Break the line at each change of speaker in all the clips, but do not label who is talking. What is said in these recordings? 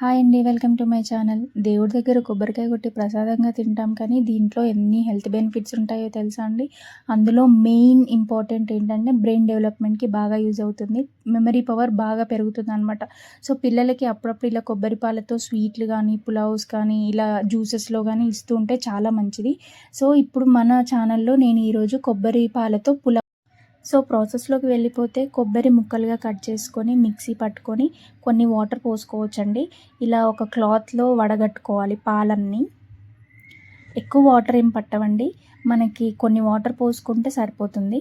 Hi అండి welcome to my channel. దేవుడి దగ్గర కొబ్బరికాయ కొట్టి ప్రసాదంగా తింటాం కానీ దీంట్లో ఎన్ని హెల్త్ బెనిఫిట్స్ ఉంటాయో తెలుసా అండి? అందులో మెయిన్ ఇంపార్టెంట్ ఏంటంటే బ్రెయిన్ డెవలప్మెంట్కి బాగా యూజ్ అవుతుంది మెమరీ పవర్ బాగా పెరుగుతుంది అనమాట సో పిల్లలకి అప్పుడప్పుడు ఇలా కొబ్బరి పాలతో స్వీట్లు కానీ పులావ్స్ కానీ ఇలా జ్యూసెస్లో కానీ ఇస్తూ ఉంటే చాలా మంచిది. సో ఇప్పుడు మన ఛానల్లో నేను ఈరోజు కొబ్బరి పాలతో పులావ్ సో ప్రాసెస్లోకి వెళ్ళిపోతే కొబ్బరి ముక్కలుగా కట్ చేసుకొని మిక్సీ పట్టుకొని కొన్ని వాటర్ పోసుకోవచ్చండి. ఇలా ఒక క్లాత్లో వడగట్టుకోవాలి పాలన్నీ. ఎక్కువ వాటర్ ఏం పట్టవండి. మనకి కొన్ని వాటర్ పోసుకుంటే సరిపోతుంది.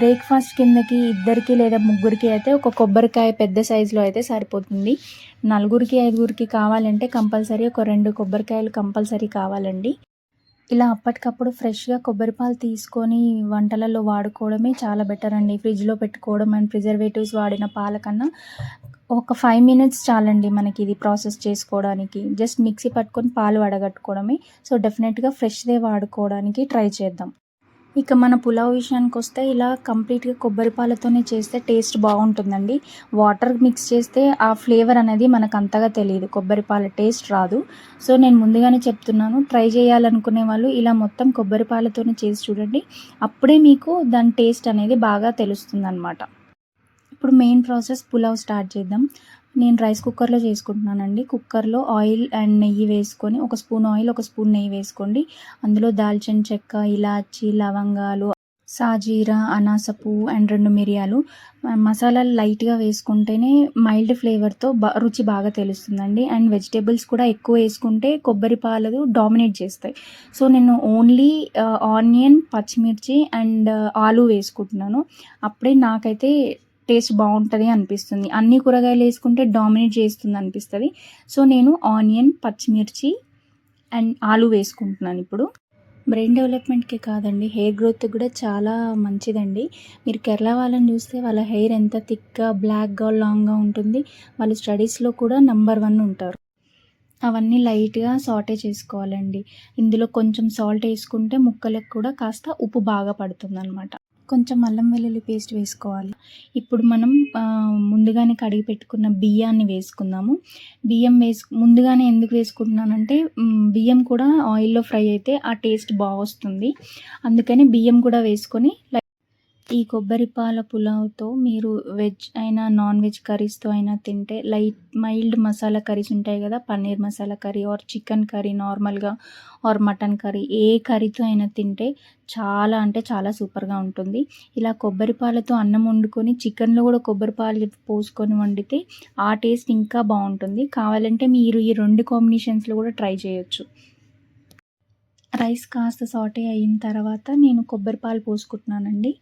బ్రేక్ఫాస్ట్ కిందకి ఇద్దరికి లేదా ముగ్గురికి అయితే ఒక కొబ్బరికాయ పెద్ద సైజులో అయితే సరిపోతుంది. నలుగురికి ఐదుగురికి కావాలంటే కంపల్సరీ ఒక రెండు కొబ్బరికాయలు కంపల్సరీ కావాలండి. ఇలా అప్పటికప్పుడు ఫ్రెష్గా కొబ్బరి పాలు తీసుకొని వంటలలో వాడుకోవడమే చాలా బెటర్ అండి. ఫ్రిడ్జ్లో పెట్టుకోవడం అండ్ ప్రిజర్వేటివ్స్ వాడిన పాల కన్నా ఒక ఫైవ్ మినిట్స్ చాలండి మనకి ఇది ప్రాసెస్ చేసుకోవడానికి. జస్ట్ మిక్సీ పట్టుకొని పాలు వడగట్టుకోవడమే. సో డెఫినెట్గా ఫ్రెష్దే వాడుకోవడానికి ట్రై చేద్దాం. ఇక మన పులావ్ విషయానికి వస్తే ఇలా కంప్లీట్గా కొబ్బరి పాలతోనే చేస్తే టేస్ట్ బాగుంటుందండి. వాటర్ మిక్స్ చేస్తే ఆ ఫ్లేవర్ అనేది మనకు అంతగా తెలియదు. కొబ్బరి పాల టేస్ట్ రాదు. సో నేను ముందుగానే చెప్తున్నాను. ట్రై చేయాలనుకునే వాళ్ళు ఇలా మొత్తం కొబ్బరి పాలతోనే చేసి చూడండి. అప్పుడే మీకు దాని టేస్ట్ అనేది బాగా తెలుస్తుంది అనమాట ఇప్పుడు మెయిన్ ప్రాసెస్ పులావ్ స్టార్ట్ చేద్దాం. నేను రైస్ కుక్కర్లో చేసుకుంటున్నానండి. కుక్కర్లో ఆయిల్ అండ్ నెయ్యి వేసుకొని ఒక స్పూన్ ఆయిల్ ఒక స్పూన్ నెయ్యి వేసుకోండి. అందులో దాల్చిన చెక్క ఇలాచి లవంగాలు సాజీరా అనాసపు అండ్ రెండు మిరియాలు. మసాలాలు లైట్గా వేసుకుంటేనే మైల్డ్ ఫ్లేవర్తో బా రుచి బాగా తెలుస్తుందండి. అండ్ వెజిటేబుల్స్ కూడా ఎక్కువ వేసుకుంటే కొబ్బరి పాలు డామినేట్ చేస్తాయి. సో నేను ఓన్లీ ఆనియన్ uh, పచ్చిమిర్చి అండ్ uh, ఆలు వేసుకుంటున్నాను. అప్పుడే నాకైతే టేస్ట్ బాగుంటుంది అనిపిస్తుంది. అన్ని కూరగాయలు వేసుకుంటే డామినేట్ చేస్తుంది అనిపిస్తుంది. సో నేను ఆనియన్ పచ్చిమిర్చి అండ్ ఆలు వేసుకుంటున్నాను ఇప్పుడు. బ్రెయిన్ డెవలప్మెంట్కి కాదండి. హెయిర్ గ్రోత్ కూడా చాలా మంచిదండి. మీరు కేరళ వాళ్ళని చూస్తే వాళ్ళ హెయిర్ ఎంత థిక్గా బ్లాక్గా లాంగ్గా ఉంటుంది. వాళ్ళు స్టడీస్లో కూడా నెంబర్ వన్ ఉంటారు. అవన్నీ లైట్గా సాటే చేసుకోవాలండి. ఇందులో కొంచెం సాల్ట్ వేసుకుంటే ముక్కలకు కూడా కాస్త ఉప్పు బాగా పడుతుంది అనమాట కొంచెం అల్లం వెల్లుల్లి పేస్ట్ వేసుకోవాలి. ఇప్పుడు మనం ముందుగానే కడిగి పెట్టుకున్న బియ్యాన్ని వేసుకుందాము. బియ్యం వేసు ముందుగానే ఎందుకు వేసుకుంటున్నానంటే బియ్యం కూడా ఆయిల్లో ఫ్రై అయితే ఆ టేస్ట్ బాగా వస్తుంది అందుకని బియ్యం కూడా వేసుకొని ఈ కొబ్బరి పాల పులావ్తో మీరు వెజ్ అయినా నాన్ వెజ్ కర్రీస్తో అయినా తింటే లైట్ మైల్డ్ మసాలా కర్రీస్ ఉంటాయి కదా paneer masala curry or chicken curry నార్మల్గా ఆర్ మటన్ కర్రీ ఏ కర్రీతో అయినా తింటే చాలా అంటే చాలా సూపర్గా ఉంటుంది. ఇలా కొబ్బరి పాలతో అన్నం వండుకొని చికెన్లో కూడా కొబ్బరి పాలు పోసుకొని వండితే ఆ టేస్ట్ ఇంకా బాగుంటుంది. కావాలంటే మీరు ఈ రెండు కాంబినేషన్స్లో కూడా ట్రై చేయొచ్చు. రైస్ కాస్త సాటే అయిన తర్వాత నేను కొబ్బరి పాలు పోసుకుంటున్నానండి.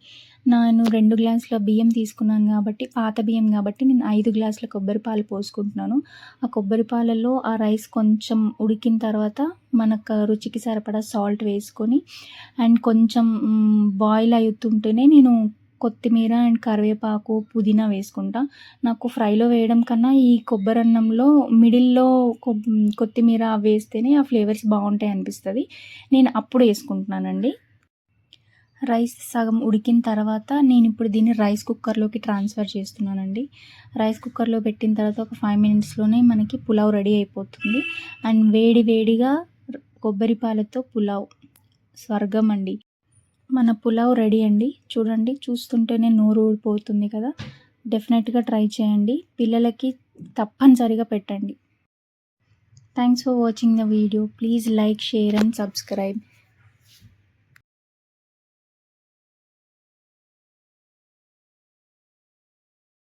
నేను రెండు గ్లాసుల బియ్యం తీసుకున్నాను కాబట్టి పాత బియ్యం కాబట్టి నేను ఐదు గ్లాసుల కొబ్బరి పాలు పోసుకుంటున్నాను. ఆ కొబ్బరి పాలలో ఆ రైస్ కొంచెం ఉడికిన తర్వాత మనకు రుచికి సరిపడా సాల్ట్ వేసుకొని అండ్ కొంచెం బాయిల్ అవుతుంటేనే నేను కొత్తిమీర అండ్ కరివేపాకు పుదీనా వేసుకుంటా. నాకు ఫ్రైలో వేయడం కన్నా ఈ కొబ్బరి అన్నంలో మిడిల్లో కొత్తిమీర వేస్తేనే ఆ ఫ్లేవర్స్ బాగుంటాయి అనిపిస్తుంది. నేను అప్పుడు వేసుకుంటున్నానండి. రైస్ సగం ఉడికిన తర్వాత నేను ఇప్పుడు దీన్ని రైస్ కుక్కర్లోకి ట్రాన్స్ఫర్ చేస్తున్నానండి. రైస్ కుక్కర్లో పెట్టిన తర్వాత ఒక ఫైవ్ మినిట్స్లోనే మనకి పులావ్ రెడీ అయిపోతుంది. అండ్ వేడి వేడిగా కొబ్బరి పాలతో పులావ్ స్వర్గం అండి. మన పులావ్ రెడీ అండి. చూడండి చూస్తుంటేనే నోరు ఊడిపోతుంది కదా. డెఫినెట్గా ట్రై చేయండి. పిల్లలకి తప్పనిసరిగా పెట్టండి. Thanks for watching the video. Please like share and subscribe.